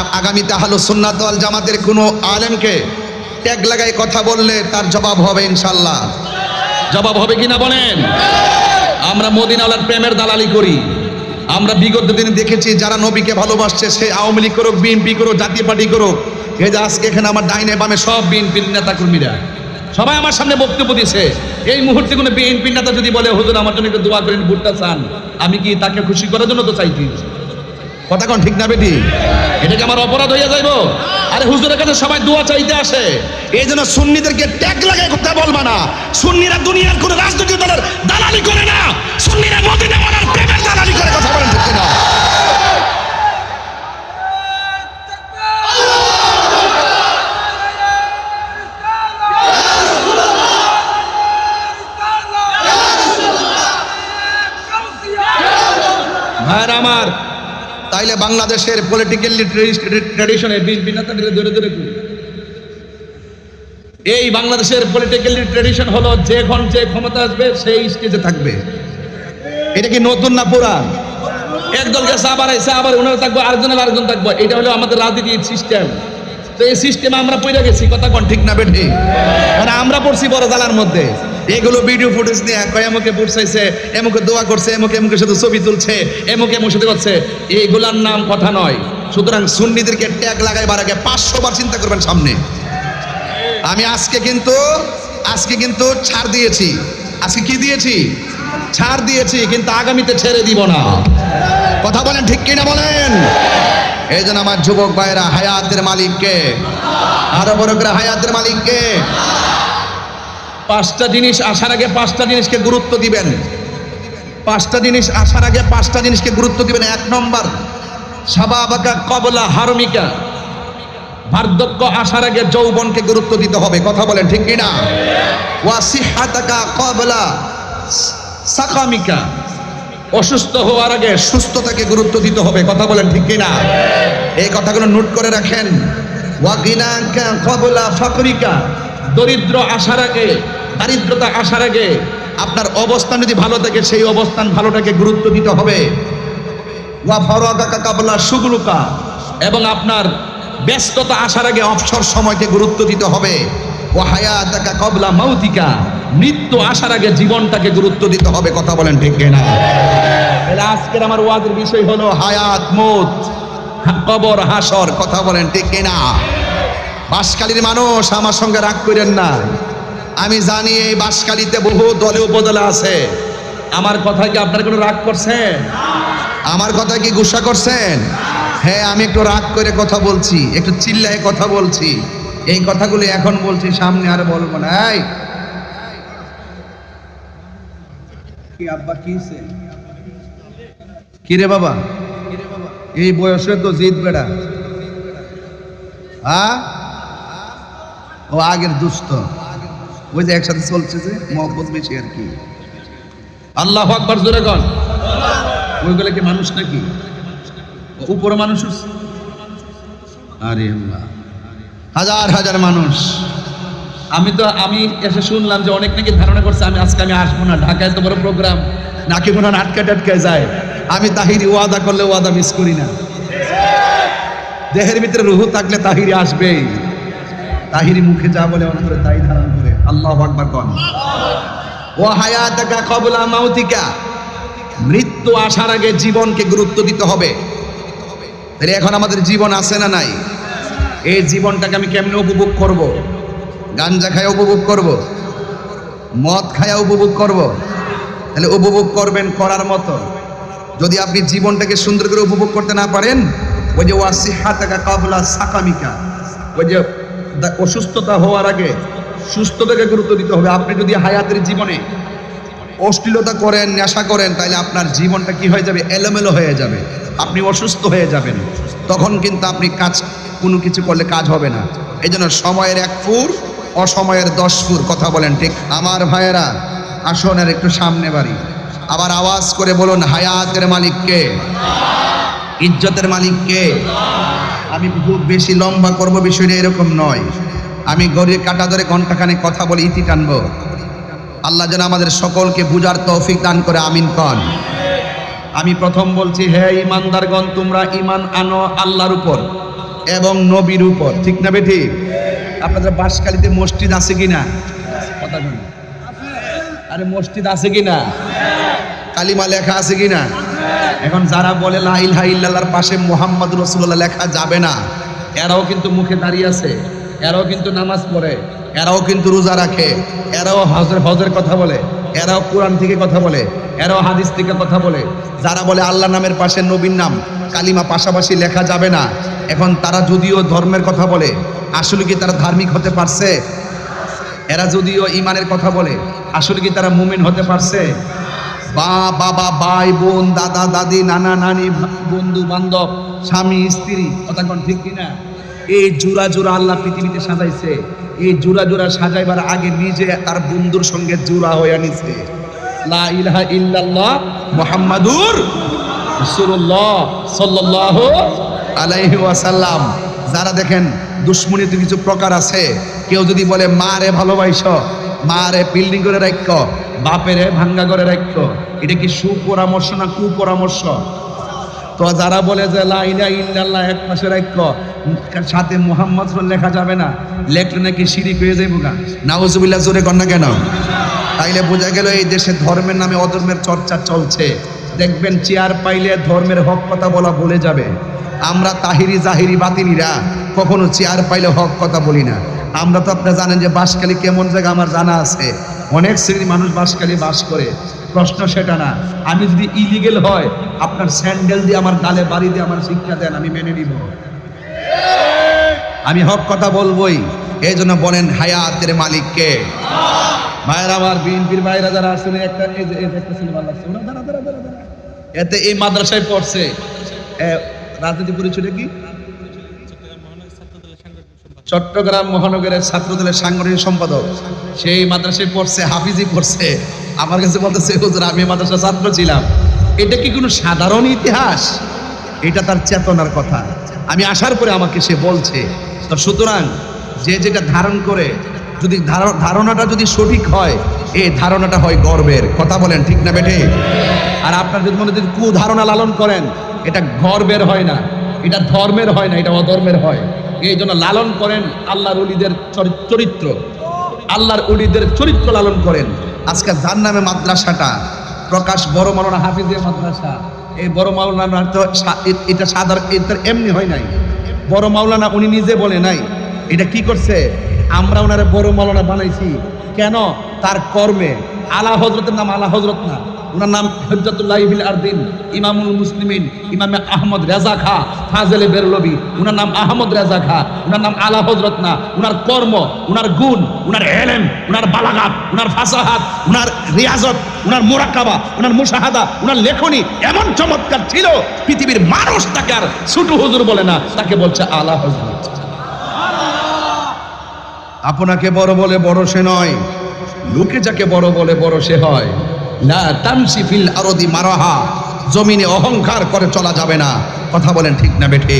আ- আগামীতে আহলো সুন্নাত জামাতের কোনো আলেমকে ট্যাগ লাগাই কথা বললে তার জবাব হবে ইনশাল্লাহ জবাব হবে কিনা বলেন? আমরা মদিনাওয়ালার প্রেমের দালালি করি। আমরা বিগত দিনে দেখেছি যারা নবীকে ভালোবাসছে, সে আওয়ামী লীগ করুক, বিএনপি করুক, জাতীয় পার্টি করুক, এই যে আজকে এখানে আমার ডাইনে বামে সব বিএনপির নেতা কর্মীরা সবাই আমার সামনে বক্তব্য দিছে এই মুহূর্তে কোনো বিএনপির নেতা যদি বলে, হুজুর, আমার জন্য একটু দোয়া করেন, ভুট্টা চান, আমি কি তাকে খুশি করার জন্য তো চাইছি? কথা কোন ঠিক না বেটি? এটা কি আমার অপরাধ হইয়া যাইবো? আরে হুজুরের কাছে সবাই দোয়া চাইতে আসে। এই জন্য সুন্নিদেরকে ট্যাগ লাগাই কথা বলবা না। সুন্নিরা দুনিয়ার কোনো রাজনৈতিক দলের দালালি করে না। সুন্নিরা মদিনা মানার প্রেমের দালালি করে, কথা বলেন ঠিক না ভাইয়ের আমার তাইলে বাংলাদেশের পলিটিক্যাল ট্রেডিশনে বিএনপি ধরে ধরে এই বাংলাদেশের পলিটিক্যাল ট্রেডিশন হলো যে এখন যে ক্ষমতা আসবে, সেই স্টেজে থাকবে। এটা কি নতুন না পুরান? একদল গেছে আবার এসে আবার উনারা থাকব আরেকজনের আরেকজন থাকব। এটা হলো আমাদের রাজনীতির সিস্টেম তো এই সিস্টেমে আমরা পড়ে গেছি, কথা কোন ঠিক না বেঠি? মানে আমরা পড়ছি বড় জালার মধ্যে। এগুলো ভিডিও ফুটেজ নিয়ে কয় এমকে বুটসাইছে এমকে দোয়া করছে এমকে এমকে শুধু ছবি তুলছে এমকে এমকে সাথে করছে। এইগুলার নাম কথা নয়। সুতরাং সুন্নিদেরকে ট্যাগ লাগাইবার আগে পাঁচশো বার চিন্তা করবেন সামনে। আমি আজকে কিন্তু আজকে কিন্তু ছাড় দিয়েছি। আজকে কি দিয়েছি? ছাড় দিয়েছি, কিন্তু আগামীতে ছেড়ে দিব না। কথা বলেন ঠিক কিনা বলেন? এই জন্য আমার যুবক ভাইরা হায়াতের মালিককে। আরও বড় করে হায়াতের মালিককে। পাঁচটা জিনিস আসার আগে পাঁচটা জিনিসকে গুরুত্ব দিবেন। পাঁচটা জিনিস আসার আগে পাঁচটা জিনিসকে গুরুত্ব দিবেন। এক নম্বর সাবাবাকা কবলা হারমিকা। বার্ধক্য আসার আগে যৌবনকে গুরুত্ব দিতে হবে। কথা বলেন ঠিক কিনা? ওয়াসিহাতাকা কবলা সাকামিকা। অসুস্থ হওয়ার আগে সুস্থতাকে গুরুত্ব দিতে হবে। কথা বলেন ঠিক কিনা? এই কথাগুলো নোট করে রাখেন। ওয়াগিনাকা কবলা ফাকরিকা। দরিদ্র আসার আগে দারিদ্রতা আসার আগে আপনার অবস্থান যদি ভালো থাকে, সেই অবস্থান ভালোটাকে গুরুত্ব দিতে হবে। ওয়া ফরাগাকা কাবলা সুগলুকা এবং আপনার ব্যস্ততা আসার আগে অবসর সময়কে গুরুত্ব দিতে হবে। ও হায়াতাকা কবলা মাউতিকা। মৃত্যু আসার আগে জীবনটাকে গুরুত্ব দিতে হবে, কথা বলেন ঠিক না আজকের আমার ওয়াজের বিষয় হলো হায়াত, মত, কবর, হাসর, কথা বলেন ঠিক না বাসকালীর মানুষ আমার সঙ্গে রাগ করেন না। আমি জানি এই বাসকালীতে বহু দলে উপদলে আছে। আমার কথায় কি আপনার কোনো রাগ করছেন আমার কথা কি গুসা করছেন হ্যাঁ আমি একটু রাগ করে কথা বলছি একটু চিল্লায় কথা বলছি। এই কথাগুলো এখন বলছি সামনে আর বলব না। এই! কি আব্বা কি কি বাবা? এই বয়সে তো জিত বেড়া। হ্যাঁ ও আগের দুস্থ ওই যে একসাথে চলছে যে মহব্বত বেশি আর কি। আল্লাহ আকবর, জোরে কন। ওইগুলো কি মানুষ নাকি? উপর মানুষ আরে আল্লাহ। হাজার হাজার মানুষ। আমি তো, আমি এসে শুনলাম যে অনেক নাকি ধারণা করছে, আমি আজকে আমি আসব না, ঢাকায় তো বড় প্রোগ্রাম নাকি হয় আটকে টাটকে যায়। আমি তাহিরি ওয়াদা করলে ওয়াদা মিস করি না। দেহের ভিতরে রুহু থাকলে তাহিরি আসবেই। তাহিরি মুখে যা বলে অন্তরে তাই ধারণ করে। আল্লাহ আকবার কন। ও হায়াতাকা কবলা মাউতিকা। মৃত্যু আসার আগে জীবনকে গুরুত্ব দিতে হবে। তাহলে এখন আমাদের জীবন আছে না নাই? এই জীবনটাকে আমি কেমনে উপভোগ করব? গাঞ্জা খায়া উপভোগ করব? মদ খায়া উপভোগ করব? তাহলে উপভোগ করবেন করার মতো। যদি আপনি জীবনটাকে সুন্দর করে উপভোগ করতে না পারেন, ওই যে ওয়াসিহাতাকা কাবলা সাকামিকা, ওই যে অসুস্থতা হওয়ার আগে সুস্থতাকে গুরুত্ব দিতে হবে। আপনি যদি হায়াতের জীবনে অশ্লীলতা করেন, নেশা করেন তাহলে আপনার জীবনটা কি হয়ে যাবে? এলোমেলো হয়ে যাবে। আপনি অসুস্থ হয়ে যাবেন। তখন কিন্তু আপনি কাজ, কোনো কিছু করলে কাজ হবে না। এই জন্য সময়ের এক ফুর, অসময়ের দশ ফুর, কথা বলেন ঠিক? আমার ভাইয়েরা, আসুন আর একটু সামনে বাড়ি। আবার আওয়াজ করে বলুন, হায়াতের মালিককে ইজ্জতের মালিককে আমি খুব বেশি লম্বা করব, বিষয়টা এরকম নয়। আমি গড়ির কাটা ধরে ঘন্টাখানে কথা বলে ইতি টানবো। আল্লাহ যেন আমাদের সকলকে বুঝার তৌফিক দান করে, আমিন কন। আমি প্রথম বলছি, হে ইমানদারগণ, তোমরা ইমান আনো আল্লাহর উপর এবং নবীর উপর। ঠিক না বেঠি? আপনাদের বাসকালীতে মসজিদ আছে কথা বলুন। আরে মসজিদ আছে কিনা? কালিমা লেখা আছে কিনা? এখন যারা বলে, লা ইলাহা পাশে মোহাম্মদ রসুল্লাহ লেখা যাবে না, এরাও কিন্তু মুখে দাঁড়িয়ে আছে। এরাও কিন্তু নামাজ পড়ে, এরাও কিন্তু রোজা রাখে, এরাও হজর, হজের কথা বলে, এরাও কোরআন থেকে কথা বলে, এরাও হাদিস থেকে কথা বলে। যারা বলে আল্লাহ নামের পাশে নবীর নাম, কালিমা পাশাপাশি লেখা যাবে না, এখন তারা যদিও ধর্মের কথা বলে, আসলে কি তারা ধার্মিক হতে পারছে? এরা যদিও ইমানের কথা বলে, আসলে কি তারা মুমিন হতে পারছে? বা বাবা ভাই, বোন, দাদা, দাদি, নানা, নানি, বন্ধু, বান্ধব, স্বামী, স্ত্রী, কথা ঠিক কিনা? এই জোড়া জোড়া আল্লাহ পৃথিবীতে সাজাইছে। এই জোড়া জোড়া সাজাইবার আগে নিজে তার বন্ধুর সঙ্গে জোড়া হয়ে নিছে। লা ইলাহা ইল্লাল্লাহ যারা দেখেন দুশ্মনীতে কিছু প্রকার আছে। কেউ যদি বলে মা রে ভালোবাইস মা রে বিল্ডিং করে রাখ বাপেরে ভাঙ্গা করে রাখ এটা কি সুপরামর্শ না কুপরামর্শ? তো যারা বলে যে লা ইলাহা ইল্লাল্লাহ এক পাশে রাখ সাথে মুহাম্মদ লেখা যাবে না, লেখলে নাকি শিরিক হয়ে যাইব গা। নাউজুবিল্লাহ, জোরে না কেন? তাইলে বোঝা গেল এই দেশে ধর্মের নামে অধর্মের চর্চা চলছে। দেখবেন চেয়ার পাইলে ধর্মের হক কথা বলা ভুলে যাবে। আমরা তাহিরি জাহিরি বাতিনিরা কখনো চেয়ার পাইলে হক কথা বলি না। আমরা তো আপনারা জানেন যে বাসকালী কেমন জায়গা আমার জানা আছে। অনেক শ্রেণির মানুষ বাসকালী বাস করে। প্রশ্ন সেটা না। আমি যদি ইলিগেল হয়, আপনার স্যান্ডেল দিয়ে আমার গালে বাড়ি দিয়ে আমার শিক্ষা দেন, আমি মেনে নিব। আমি হক কথা বলবোই। এই জন্য বলেন হায়াতের মালিককে। ভাইরা আমার বিএনপির ভাইরা যারা আসছেন একটা। এতে এই মাদ্রাসায় পড়ছে। রাজনীতি পরিচয়টা কি চট্টগ্রাম মহানগরের ছাত্রদলের সাংগঠনিক সম্পাদক, সেই মাদ্রাসায় পড়ছে, হাফিজি পড়ছে। আমার কাছে বলতেছে, হুজুর, আমি এই মাদ্রাসার ছাত্র ছিলাম। এটা কি কোনো সাধারণ ইতিহাস? এটা তার চেতনার কথা। আমি আসার পরে আমাকে সে বলছে, তো সুতরাং যে যেটা ধারণ করে, যদি ধার- ধারণাটা যদি সঠিক হয়, এই ধারণাটা হয় গর্বের। কথা বলেন ঠিক না বেঠে? আর আপনার যদি মনে যদি কুধারণা লালন করেন, এটা গর্বের হয় না। এটা ধর্মের হয় না, এটা অধর্মের হয়। এই জন্য লালন করেন আল্লাহর উলিদের চরি- চরিত্র। আল্লাহর উলিদের চরিত্র লালন করেন। আজকে যার নামে মাদ্রাসাটা, প্রকাশ বড় মাওলানা হাফিজের মাদ্রাসা। এই বড় মাওলানা তো এটা সাধারণ এটা এমনি হয় নাই। বড় মাওলানা উনি নিজে বলে নাই। এটা কি করছে? আমরা ওনারে বড় মাওলানা বানাইছি। কেন? তার কর্মে। আলা হজরতের নাম আলা হজরত না। ওনার নাম হজরতুল্লাহ ইবিল ইমামুল মুসলিমিন, ইমামে আহমদ রেজা খা, ফাজেলে বেরলবি। ওনার নাম আহমদ রেজা খা, ওনার নাম আলা হজরত না। ওনার কর্ম, ওনার গুণ, ওনার এলেম, ওনার বালাগাত, ওনার ফাসাহাত, ওনার রিয়াজত, ওনার মোরাকাবা ওনার মুশাহাদা, ওনার লেখনী এমন চমৎকার ছিল, পৃথিবীর মানুষ তাকে আর ছোট হুজুর বলে না, তাকে বলছে আলা হজরত আপনাকে বড় বলে বড় সে নয়, লোকে যাকে বড় বলে বড় সে হয়। আরদি মারাহা। জমিনে অহংকার করে চলা যাবে না। কথা বলেন ঠিক না বেঠে?